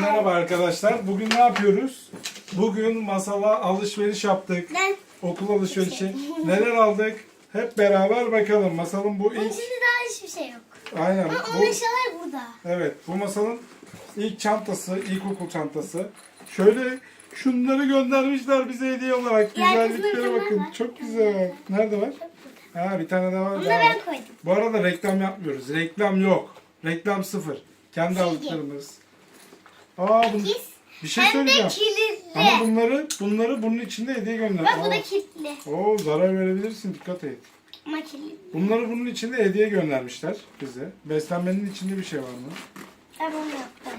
Merhaba arkadaşlar. Bugün ne yapıyoruz? Bugün masala alışveriş yaptık. Ben Okul alışverişi. Neler aldık? Hep beraber bakalım. Masalın bu ilk... içinde daha hiçbir şey yok. Aynen. Ama Bu, onun eşyaları burada. evet. Bu masalın ilk çantası, ilkokul çantası. Şöyle şunları göndermişler bize hediye olarak. Diğer Güzelliklere bakın. var. Çok güzel. Nerede var? Ha bir tane daha var. Onu da daha var. ben koydum. Bu arada reklam yapmıyoruz. Reklam yok. Reklam sıfır. Kendi Silgi. aldıklarımız. Aa bu, Pis. bir şey Hem de söyleyeceğim. kilitli. Ama bunları bunları bunun içinde hediye gönder. Bak bu da Aa. kilitli. Oo zarar verebilirsin dikkat et. Ama kilitli. Bunları bunun içinde hediye göndermişler bize. Beslenmenin içinde bir şey var mı? Ben onu yaptım.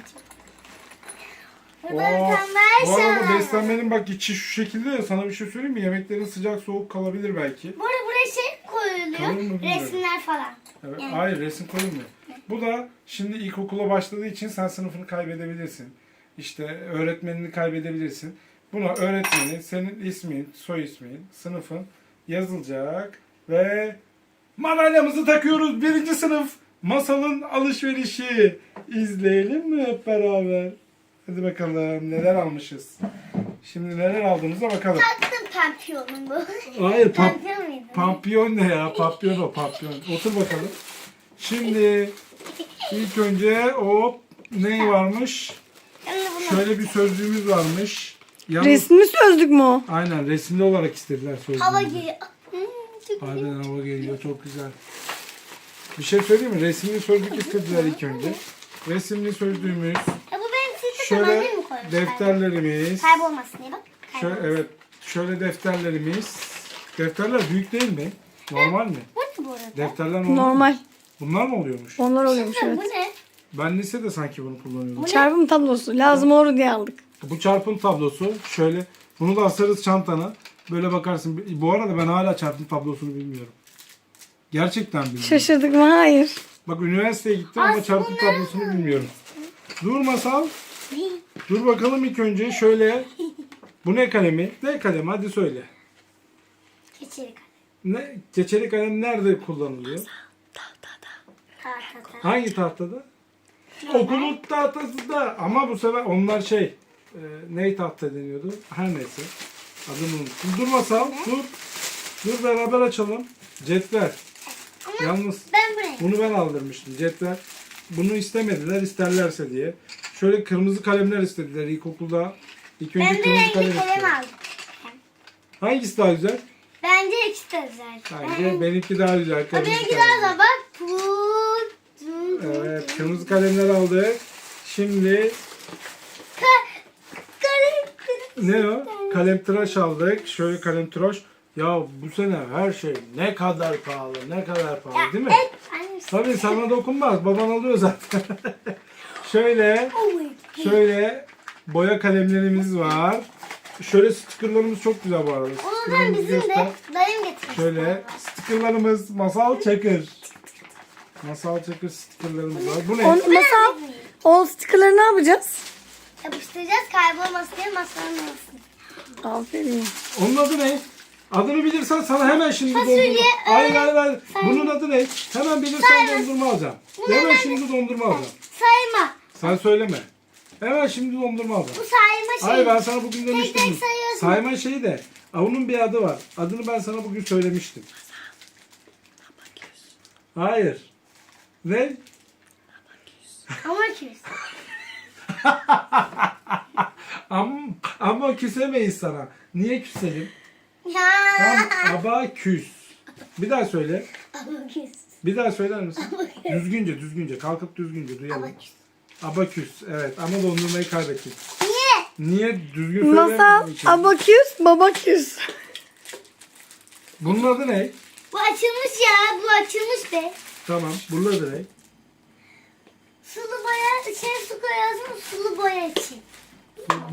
Oo, Burada bir tane daha bu arada eşyalar var. beslenmenin bak içi şu şekilde ya sana bir şey söyleyeyim mi? Yemeklerin sıcak soğuk kalabilir belki. Bu arada buraya şey Kalır mı koyuluyor. bilmiyorum. Resimler falan. Evet. Hayır resim koyulmuyor. Bu da şimdi ilkokula başladığı için sen sınıfını kaybedebilirsin. İşte öğretmenini kaybedebilirsin. Buna öğretmeni, senin ismin, soy ismin, sınıfın yazılacak ve madalyamızı takıyoruz. Birinci sınıf masalın alışverişi. İzleyelim mi hep beraber? Hadi bakalım neler almışız. Şimdi neler aldığımıza bakalım. Taktım pampiyonum bu. Hayır pam- Pampiyon muydu? Papyon ne ya? Papyon o papyon. Otur bakalım. Şimdi ilk önce o ne varmış? Şöyle bir sözlüğümüz varmış. Yalnız, Resmi sözlük mü o? Aynen resimli olarak istediler sözlüğümüzü. hava geliyor. Hmm, çok güzel. Harbiden hava geliyor çok güzel. Bir şey söyleyeyim mi? Resimli sözlük istediler ilk önce. Resimli sözlüğümüz. Ya bu benim sildi Şöyle koymuş? defterlerimiz. Kaybolmasın diye bak. Şöyle, Kaybolmasın. evet. Şöyle defterlerimiz. Defterler büyük değil mi? Normal mi? Bu ne bu arada? Defterler normal. Normal. Bunlar mı oluyormuş? Onlar oluyormuş Bu evet. ne? Ben lisede sanki bunu kullanıyordum. Çarpım tablosu. Lazım olur diye aldık. Bu çarpım tablosu şöyle bunu da asarız çantana. Böyle bakarsın. Bu arada ben hala çarpım tablosunu bilmiyorum. Gerçekten bilmiyorum. Şaşırdık mı? Hayır. Bak üniversiteye gittim ama çarpım tablosunu bilmiyorum. Dur masal. Dur bakalım ilk önce şöyle. Bu ne kalemi? Ne kalemi? Hadi söyle. Keçeli Ne? Keçeli kalem nerede kullanılıyor? Tahtada. Hangi tahtada? Okulun tahtasında. Ama bu sefer onlar şey. E, ne tahta deniyordu? Her neyse. Adını unuttum. Dur masal. Dur. Dur beraber açalım. Cetvel. Yalnız Ben buraya. bunu ben aldırmıştım. Cetvel. Bunu istemediler isterlerse diye. Şöyle kırmızı kalemler istediler ilkokulda. İlk önce Ben de kırmızı renkli kalem kalem istediler. aldım. Hangisi daha güzel? Bence ikisi de güzel. Bence benimki daha güzel. Kırmızı benimki kalem. daha da bak. Put. Kırmızı kalemler aldık. Şimdi Ne o? Kalem tıraş aldık. Şöyle kalem tıraş. Ya bu sene her şey ne kadar pahalı, ne kadar pahalı değil mi? Tabii sana dokunmaz. Baban alıyor zaten. şöyle, şöyle boya kalemlerimiz var. Şöyle stickerlarımız çok güzel bu arada. Onu ben Stickerlarımızı bizim göster. de dayım getirmiş. Şöyle stickerlarımız masal çakır. Masal çakır stickerlarımız var. Bu ne? On, masal. O stickerları ne yapacağız? Yapıştıracağız kaybolmasın diye masanın olsun. Aferin. Onun adı ne? Adını bilirsen sana hemen şimdi Fasulye, dondurma. Hayır öyle- hayır hayır. Bunun adı ne? Hemen bilirsen Sayma. dondurma alacağım. Bunu Hemen ben- şimdi dondurma alacağım. Sayma. Sen söyleme. Hemen şimdi dondurma alacağım. Bu sayma şey. Hayır ben sana bugün demiştim. tek sayıyorsun. Sayma şeyi de. Aa, Onun bir adı var. Adını ben sana bugün söylemiştim. Hayır. Ne? Ama küs. Ama, ama küsemeyiz sana. Niye küselim? Ya. Tam abaküs. Bir daha söyle. Ama küs. Bir daha söyler misin? düzgünce, düzgünce. Kalkıp düzgünce duyalım. Ama küs. Abaküs. Evet ama dondurmayı kaybettik. Niye? Niye? Düzgün Masal, söyleyemediğin için. abaküs, babaküs. Bunun adı ne? Bu açılmış ya. Bu açılmış be. Tamam. Bunun adı ne? Sulu boya, şey su koyuyorsun sulu boya için.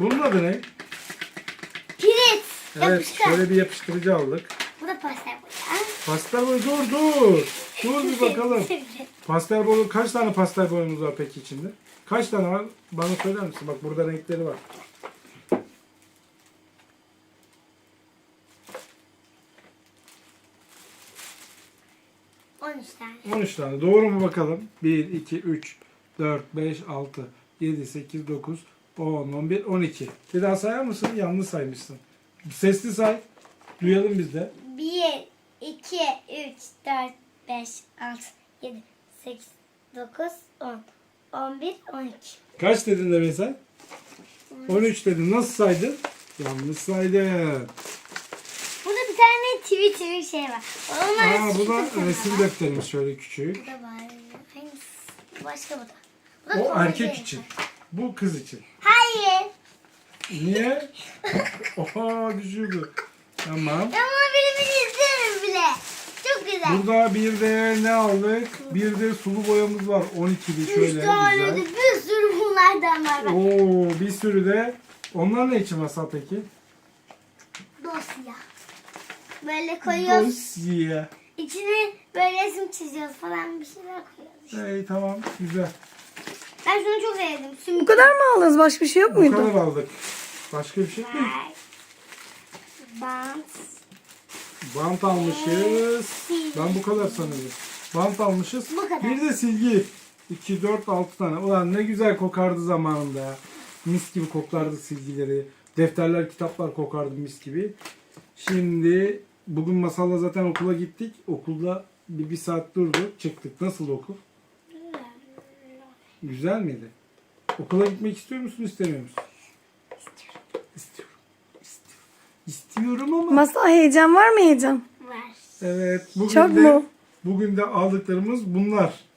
Bunun adı ne? Pirit. Evet. Yapıştır. Şöyle bir yapıştırıcı aldık. Bu da pastel boya. Pastel boya dur dur. Dur bir bakalım. Pastel boya kaç tane pastel boyamız var peki içinde? Kaç tane var? Bana söyler misin? Bak burada renkleri var. On üç tane. 13 tane. Doğru mu bakalım? 1, 2, 3, 4, 5, 6, 7, 8, 9, 10, 11, 12. Bir daha sayar mısın? Yanlış saymışsın. Sesli say. Duyalım biz de. 1, 2, 3, 4, 5, 6, 7, 8, 9, 10, 11, 12. Kaç dedin de sen? 13 dedin. Nasıl saydın? Yanlış saydın. Twitter şey var. Onlar Aa, bu da resim defterimiz şöyle küçük. Bu da var. Hangisi? Başka bu da. Bu da O erkek resim. için. Bu kız için. Hayır. Niye? Oha düşürdü. Tamam. Ama biri biri izlerim bile. Çok güzel. Burada bir de ne aldık? Bir de sulu boyamız var. 12'li şöyle tane de güzel. bir sürü bunlardan var. bak. Oo bir sürü de. Onlar ne için masal peki? Böyle koyuyoruz. Dosya. İçine böyle resim çiziyoruz falan bir şeyler koyuyoruz. Hey tamam güzel. Ben şunu çok sevdim. Bu Sümük. kadar mı aldınız? Başka bir şey yok Bu muydu? kadar aldık. Başka bir şey yok. Bant. Bant almışız. Ben bu kadar sanıyorum. Bant almışız. Bu kadar. Bir de silgi. 2, 4, 6 tane. Ulan ne güzel kokardı zamanında. ya. Mis gibi koklardı silgileri. Defterler, kitaplar kokardı mis gibi. Şimdi bugün masalla zaten okula gittik. Okulda bir, bir saat durduk. Çıktık. Nasıl okul? Güzel miydi? Okula gitmek istiyor musun, istemiyor musun? İstiyorum. İstiyorum. İstiyorum ama. Masa heyecan var mı heyecan? Var. Evet. Bugün Çok de, mu? Bugün de aldıklarımız bunlar.